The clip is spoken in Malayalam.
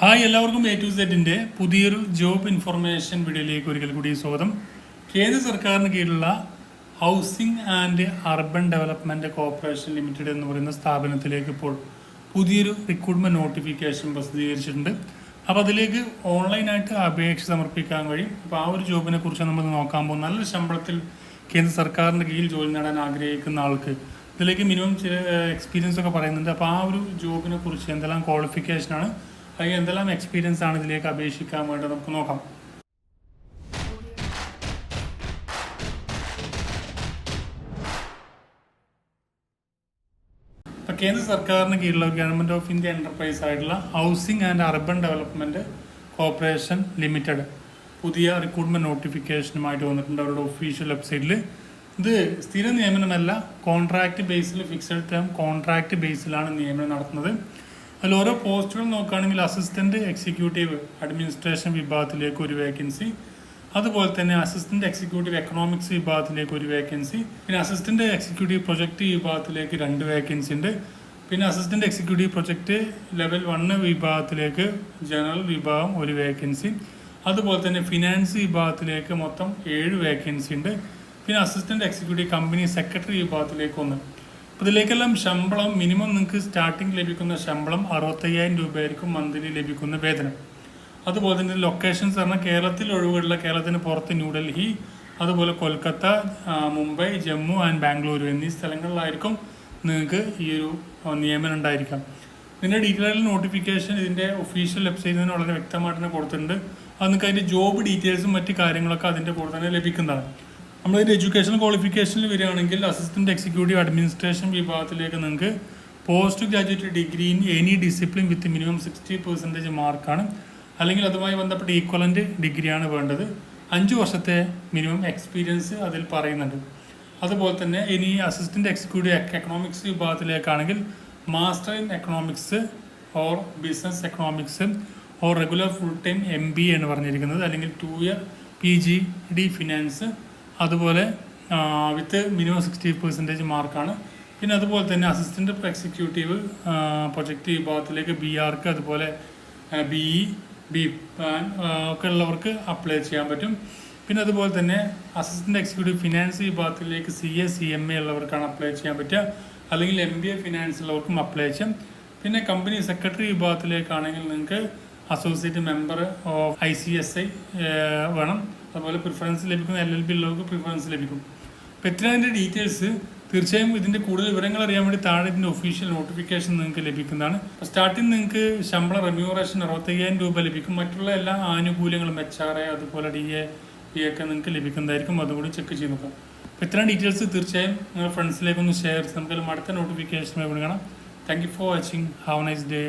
ഹായ് എല്ലാവർക്കും എ ടു സെറ്റിന്റെ പുതിയൊരു ജോബ് ഇൻഫർമേഷൻ വീഡിയോയിലേക്ക് ഒരിക്കൽ കൂടി സ്വാഗതം. കേന്ദ്ര സർക്കാരിന് കീഴിലുള്ള housing and urban development corporation limited എന്ന് പറയുന്ന സ്ഥാപനത്തിലേക്ക് ഇപ്പോൾ പുതിയൊരു റിക്രൂട്ട്മെന്റ് നോട്ടിഫിക്കേഷൻ പ്രസിദ്ധീകരിച്ചിട്ടുണ്ട്. അപ്പോൾ അതിലേക്ക് ഓൺലൈനായിട്ട് അപേക്ഷ സമർപ്പിക്കാൻ കഴിയും. അപ്പോൾ ആ ഒരു ജോബിനെ കുറിച്ച് നമ്മൾ നോക്കാൻ പോകും നല്ലൊരു ശമ്പളത്തിൽ കേന്ദ്ര സർക്കാരിന്റെ കീഴിൽ ജോലി നേടാൻ ആഗ്രഹിക്കുന്ന ആൾക്ക് ഇതിലേക്ക് മിനിമം ചില എക്സ്പീരിയൻസ് ഒക്കെ പറയുന്നുണ്ട്. അപ്പോൾ ആ ഒരു ജോബിനെ കുറിച്ച് എന്തെല്ലാം ക്വാളിഫിക്കേഷനാണ് അല്ലെങ്കിൽ എന്തെല്ലാം എക്സ്പീരിയൻസ് ആണ് ഇതിലേക്ക് അപേക്ഷിക്കാൻ വേണ്ടത്? നമുക്ക് നോക്കാം. കേന്ദ്ര സർക്കാരിന് കീഴിലുള്ള ഗവൺമെന്റ് ഓഫ് ഇന്ത്യ എന്റർപ്രൈസ് ആയിട്ടുള്ള housing and urban development corporation limited പുതിയ റിക്രൂട്ട്മെന്റ് നോട്ടിഫിക്കേഷനുമായിട്ട് വന്നിട്ടുണ്ട്. അവരുടെ ഒഫീഷ്യൽ വെബ്സൈറ്റിൽ ഇത് സ്ഥിര നിയമനമല്ല കോൺട്രാക്റ്റ് ബേസിൽ ഫിക്സഡ് ടേം കോൺട്രാക്റ്റ് ബേസിലാണ് നിയമനം നടത്തുന്നത്. അതിൽ ഓരോ പോസ്റ്റുകൾ നോക്കുകയാണെങ്കിൽ അസിസ്റ്റന്റ് എക്സിക്യൂട്ടീവ് അഡ്മിനിസ്ട്രേഷൻ വിഭാഗത്തിലേക്ക് ഒരു വേക്കൻസി അതുപോലെ തന്നെ അസിസ്റ്റന്റ് എക്സിക്യൂട്ടീവ് എക്കണോമിക്സ് വിഭാഗത്തിലേക്ക് ഒരു വേക്കൻസി പിന്നെ അസിസ്റ്റന്റ് എക്സിക്യൂട്ടീവ് പ്രൊജക്ട് വിഭാഗത്തിലേക്ക് രണ്ട് വേക്കൻസി ഉണ്ട്. പിന്നെ assistant executive project level one വിഭാഗത്തിലേക്ക് ജനറൽ വിഭാഗം ഒരു വേക്കൻസി അതുപോലെ തന്നെ ഫിനാൻസ് വിഭാഗത്തിലേക്ക് മൊത്തം ഏഴ് വേക്കൻസി ഉണ്ട്. പിന്നെ അസിസ്റ്റന്റ് എക്സിക്യൂട്ടീവ് കമ്പനി സെക്രട്ടറി വിഭാഗത്തിലേക്ക് ഒന്ന്. അപ്പോൾ ഇതിലേക്കെല്ലാം ശമ്പളം മിനിമം നിങ്ങൾക്ക് സ്റ്റാർട്ടിംഗ് ലഭിക്കുന്ന ശമ്പളം അറുപത്തയ്യായിരം രൂപയായിരിക്കും മന്ത്ലി ലഭിക്കുന്ന വേതനം. അതുപോലെ തന്നെ ലൊക്കേഷൻസ് പറഞ്ഞാൽ കേരളത്തിൽ ഒഴിവുള്ള കേരളത്തിന് പുറത്ത് ന്യൂഡൽഹി അതുപോലെ കൊൽക്കത്ത മുംബൈ ജമ്മു ആൻഡ് ബാംഗ്ലൂരു എന്നീ സ്ഥലങ്ങളിലായിരിക്കും നിങ്ങൾക്ക് ഈ ഒരു നിയമനം ഉണ്ടായിരിക്കാം. ഇതിന്റെ ഡീറ്റെയിൽ നോട്ടിഫിക്കേഷൻ ഇതിന്റെ ഒഫീഷ്യൽ വെബ്സൈറ്റിൽ നിന്ന് വളരെ വ്യക്തമായിട്ട് തന്നെ കൊടുത്തിട്ടുണ്ട്. അത് നിങ്ങൾക്ക് അതിന്റെ ജോബ് ഡീറ്റെയിൽസും മറ്റ് കാര്യങ്ങളൊക്കെ അതിന്റെ കൂടെ തന്നെ ലഭിക്കുന്നതാണ്. നമ്മളിതിന്റെ എഡ്യൂക്കേഷൻ ക്വാളിഫിക്കേഷനിൽ വരികയാണെങ്കിൽ അസിസ്റ്റന്റ് എക്സിക്യൂട്ടീവ് അഡ്മിനിസ്ട്രേഷൻ വിഭാഗത്തിലേക്ക് നിങ്ങൾക്ക് post graduate degree in any discipline with minimum sixty percentage മാർക്കാണ് അല്ലെങ്കിൽ അതുമായി ബന്ധപ്പെട്ട ഈക്വലന്റ് ഡിഗ്രിയാണ് വേണ്ടത്. അഞ്ച് വർഷത്തെ മിനിമം എക്സ്പീരിയൻസ് അതിൽ പറയുന്നുണ്ട്. അതുപോലെ തന്നെ ഇനി assistant executive economics വിഭാഗത്തിലേക്കാണെങ്കിൽ master in economics or business economics or regular full time M B എന്ന് പറഞ്ഞിരിക്കുന്നത്. അല്ലെങ്കിൽ two year P G D finance അതുപോലെ വിത്ത് മിനിമം സിക്സ്റ്റി പെർസെന്റേജ് മാർക്കാണ് പിന്നെ അതുപോലെ തന്നെ അസിസ്റ്റന്റ് എക്സിക്യൂട്ടീവ് പ്രൊജക്റ്റ് വിഭാഗത്തിലേക്ക് ബി ആർക്ക് അതുപോലെ ബി ഇ ബി പാൻ ഒക്കെ ഉള്ളവർക്ക് അപ്ലൈ ചെയ്യാൻ പറ്റും. പിന്നെ അതുപോലെ തന്നെ അസിസ്റ്റന്റ് എക്സിക്യൂട്ടീവ് ഫിനാൻസ് വിഭാഗത്തിലേക്ക് C A C M A ഉള്ളവർക്കാണ് apply ചെയ്യാൻ പറ്റുക. അല്ലെങ്കിൽ എം ബി എ ഫിനാൻസ് ഉള്ളവർക്കും അപ്ലൈ ചെയ്യാം. പിന്നെ കമ്പനി സെക്രട്ടറി വിഭാഗത്തിലേക്കാണെങ്കിൽ നിങ്ങൾക്ക് associate member of I C S I വേണം. അതുപോലെ പ്രിഫറൻസ് ലഭിക്കുന്ന എൽ എൽ ബി ഉള്ളവർക്ക് പ്രിഫറൻസ് ലഭിക്കും. പെറ്റിനാന്റെ ഡീറ്റെയിൽസ് തീർച്ചയായും ഇതിന്റെ കൂടുതൽ വിവരങ്ങൾ അറിയാൻ വേണ്ടി താഴെ ഇതിന്റെ ഒഫീഷ്യൽ നോട്ടിഫിക്കേഷൻ നിങ്ങൾക്ക് ലഭിക്കുന്നതാണ്. സ്റ്റാർട്ടിങ് നിങ്ങൾക്ക് ശമ്പള റെമ്യൂറേഷൻ അറുപത്തയ്യായിരം രൂപ ലഭിക്കും. മറ്റുള്ള എല്ലാ ആനുകൂല്യങ്ങളും എച്ച് ആർ എ അതുപോലെ ഡി എ പി ഒക്കെ നിങ്ങൾക്ക് ലഭിക്കുന്നതായിരിക്കും. അതുകൂടി ചെക്ക് ചെയ്ത് നോക്കാം. അപ്പോൾ ഇത്രയും ഡീറ്റെയിൽസ് തീർച്ചയായും നിങ്ങളുടെ ഫ്രണ്ട്സിലേക്കൊന്ന് ഷെയർ നമുക്ക് അടുത്ത നോട്ടിഫിക്കേഷനുമായി കാണാം. Thank you for watching have nice day